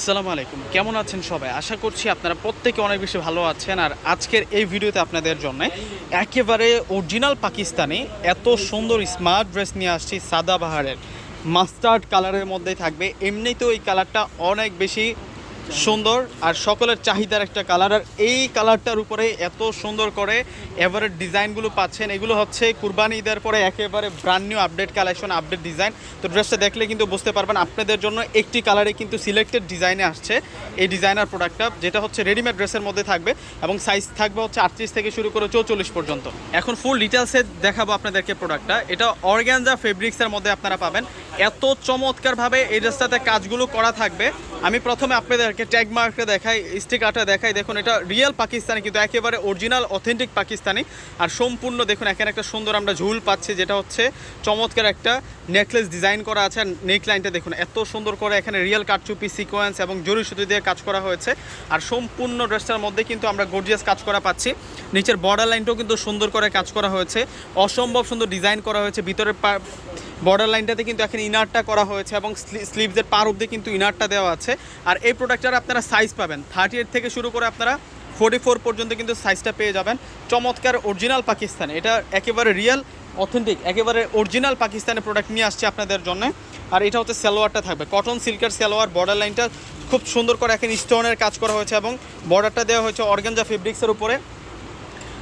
আসসালামু আলাইকুম। কেমন আছেন সবাই? আশা করছি আপনারা প্রত্যেকে অনেক বেশি ভালো আছেন। আর আজকের এই ভিডিওতে আপনাদের জন্য একেবারে অরিজিনাল পাকিস্তানি, এত সুন্দর স্মার্ট ড্রেস নিয়ে আসছি সাদা বাহারের। মাস্টার্ড কালারের মধ্যে থাকবে। এমনিতেও এই কালারটা অনেক বেশি সুন্দর আর সকলের চাহিদার একটা কালার আর এই কালারটার উপরে এত সুন্দর করে এভারেট ডিজাইনগুলো পাচ্ছেন। এগুলো হচ্ছে কুরবানি ঈদের পরে একেবারে brand new update collection update design তো ড্রেসটা দেখলে কিন্তু বুঝতে পারবেন, আপনাদের জন্য একটি কালারে কিন্তু সিলেক্টেড ডিজাইনে আসছে এই ডিজাইনার প্রোডাক্টটা যেটা হচ্ছে রেডিমেড ড্রেসের মধ্যে থাকবে এবং সাইজ থাকবে হচ্ছে আটত্রিশ থেকে শুরু করে চৌচল্লিশ পর্যন্ত। এখন ফুল ডিটেলসে দেখাবো আপনাদেরকে প্রোডাক্টটা এটা অর্গ্যানজা ফেব্রিক্সের মধ্যে আপনারা পাবেন। এত চমৎকারভাবে এই ড্রেসটাতে কাজগুলো করা থাকবে। আমি প্রথমে আপনাদেরকে ট্যাগ মার্কটা দেখাই স্টিকারটা দেখাই। দেখুন, এটা রিয়েল পাকিস্তানি কিন্তু একেবারে অরিজিনাল অথেন্টিক পাকিস্তানি আর সম্পূর্ণ দেখুন, এখানে একটা সুন্দর আমরা ঝুল পাচ্ছি, যেটা হচ্ছে চমৎকার একটা নেকলেস ডিজাইন করা আছে। আর নেক লাইনটা দেখুন, এত সুন্দর করে এখানে রিয়েল কাটচুপি সিকোয়েন্স এবং জরি সুতি দিয়ে কাজ করা হয়েছে। আর সম্পূর্ণ ড্রেসটার মধ্যে কিন্তু আমরা গর্জিয়াস কাজ করা পাচ্ছি। নিচের বর্ডার লাইনটাও কিন্তু সুন্দর করে কাজ করা হয়েছে। অসম্ভব সুন্দর ডিজাইন করা হয়েছে। ভিতরের বর্ডার লাইনটাতে কিন্তু এখন ইনারটা করা হয়েছে এবং স্লিভসের পার অব্দি কিন্তু ইনারটা দেওয়া আছে। আর এই প্রোডাক্টটার আপনারা সাইজ পাবেন। থার্টি এইট থেকে শুরু করে আপনারা ফোর্টি ফোর পর্যন্ত কিন্তু সাইজটা পেয়ে যাবেন। চমৎকার অরিজিনাল পাকিস্তান। এটা একেবারে রিয়েল অথেন্টিক একেবারে অরিজিনাল পাকিস্তানের প্রোডাক্ট নিয়ে আসছে আপনাদের জন্য। আর এটা হচ্ছে সালোয়ারটা থাকবে। কটন সিল্কের সালোয়ার বর্ডার লাইনটা খুব সুন্দর করে এখন স্টোনের কাজ করা হয়েছে এবং বর্ডারটা দেওয়া হয়েছে অর্গানজা ফেব্রিক্সের উপরে।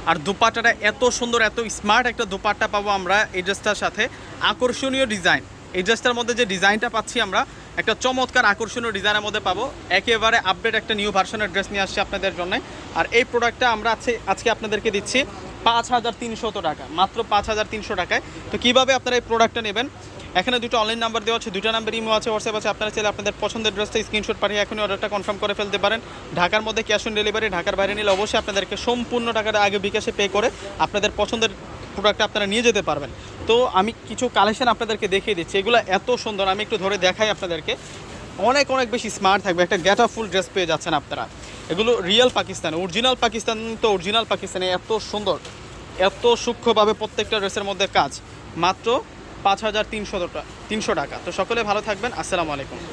আর দুপাট্টাটা এত সুন্দর, এত স্মার্ট একটা দুপাট্টা পাবো আমরা এই ড্রেসটার সাথে। আকর্ষণীয় ডিজাইন এই ড্রেসটার মধ্যে যে ডিজাইনটা পাচ্ছি আমরা, একটা চমৎকার আকর্ষণীয় ডিজাইনের মধ্যে পাবো। একেবারে আপডেট একটা নিউ ভার্সনের ড্রেস নিয়ে আসছি আপনাদের জন্য। আর এই প্রোডাক্টটা আমরা আজকে আজকে আপনাদেরকে দিচ্ছি পাঁচ হাজার টাকা। মাত্র পাঁচ হাজার তিনশো টাকায়। তো কীভাবে আপনারা এই প্রোডাক্টটা নেবেন? এখানে দুটো অনলাইন নাম্বার দেওয়া আছে দুটো নাম্বার ইমো আছে হোয়াটসঅ্যাপ আছে। আপনারা চাইলে আপনাদের পছন্দের ড্রেসটা স্ক্রিনশট পাঠিয়ে এখনই অর্ডারটা কনফার্ম করে ফেলতে পারেন। ঢাকার মধ্যে ক্যাশ অন ডেলিভারি ঢাকার বাইরে নিলে অবশ্যই আপনাদেরকে সম্পূর্ণ টাকাটা আগে বিকাশে পে করে আপনাদের পছন্দের প্রোডাক্টটা আপনারা নিয়ে যেতে পারবেন। তো আমি কিছু কালেকশন আপনাদেরকে দেখিয়ে দিচ্ছি। এগুলো এত সুন্দর, আমি একটু ধরে দেখাই আপনাদেরকে। অনেক অনেক বেশি স্মার্ট থাকবে। একটা গেটা ফুল ড্রেস পেয়ে যাচ্ছেন আপনারা। এগুলো রিয়েল পাকিস্তান অরিজিনাল পাকিস্তান তো অরিজিনাল পাকিস্তানে, এত সুন্দর, এত সূক্ষ্মভাবে প্রত্যেকটা ড্রেসের মধ্যে কাজ। মাত্র পাঁচ হাজার তিনশো তিনশো টাকা। তো সকলে ভালো থাকবেন। আসসালামু আলাইকুম।